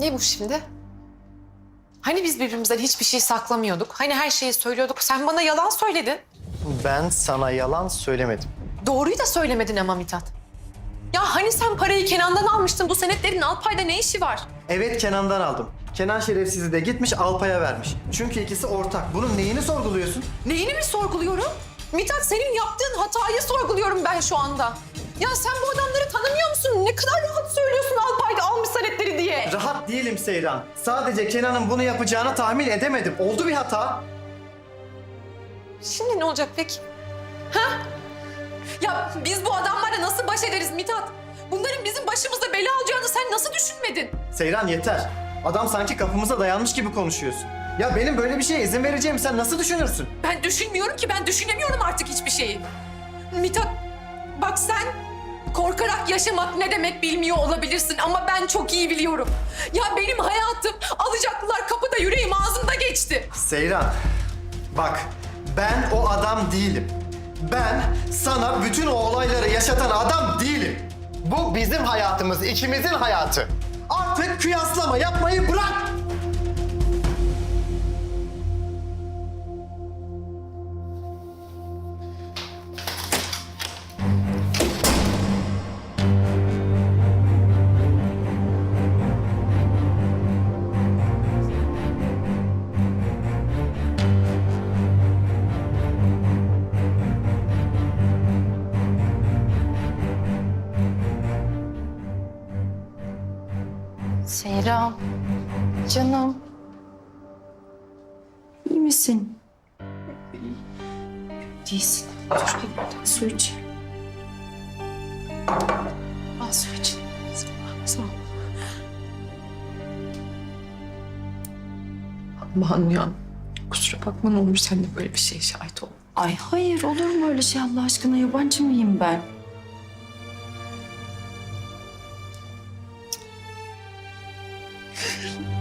Ne bu şimdi? Hani biz birbirimizden hiçbir şey saklamıyorduk? Hani her şeyi söylüyorduk? Sen bana yalan söyledin. Ben sana yalan söylemedim. Doğruyu da söylemedin ama Mithat. Ya hani sen parayı Kenan'dan almıştın? Bu senetlerin Alpay'da ne işi var? Evet Kenan'dan aldım. Kenan şerefsizi de gitmiş Alpay'a vermiş. Çünkü ikisi ortak. Bunun neyini sorguluyorsun? Neyini mi sorguluyorum? Mithat senin yaptığın hatayı sorguluyorum ben şu anda. Ya sen bu adamları tanımıyor musun? Ne kadar rahat söylüyorsun Seyran. Sadece Kenan'ın bunu yapacağını tahmin edemedim. Oldu bir hata. Şimdi ne olacak peki? Ha? Ya biz bu adamlarla nasıl baş ederiz Mithat? Bunların bizim başımızda bela alacağını sen nasıl düşünmedin? Seyran yeter. Adam sanki kapımıza dayanmış gibi konuşuyorsun. Ya benim böyle bir şeye izin vereceğimi sen nasıl düşünürsün? Ben düşünmüyorum ki ben düşünemiyorum artık hiçbir şeyi. Mithat bak sen korkarak yaşamak ne demek bilmiyor olabilirsin ama ben çok iyi biliyorum. Ya benim hayatım alacaklılar kapıda yüreğim ağzımda geçti. Seyran, bak ben o adam değilim. Ben sana bütün o olayları yaşatan adam değilim. Bu bizim hayatımız, ikimizin hayatı. Artık kıyaslama yapmayı bırak. Seyran, canım. İyi misin? Değilsin. Dur, su iç. Al su iç. Sağ ol. Banu ya kusura bakma ne olur sen de böyle bir şeye şahit ol. Ay hayır olur mu öyle şey Allah aşkına yabancı mıyım ben? 嗯。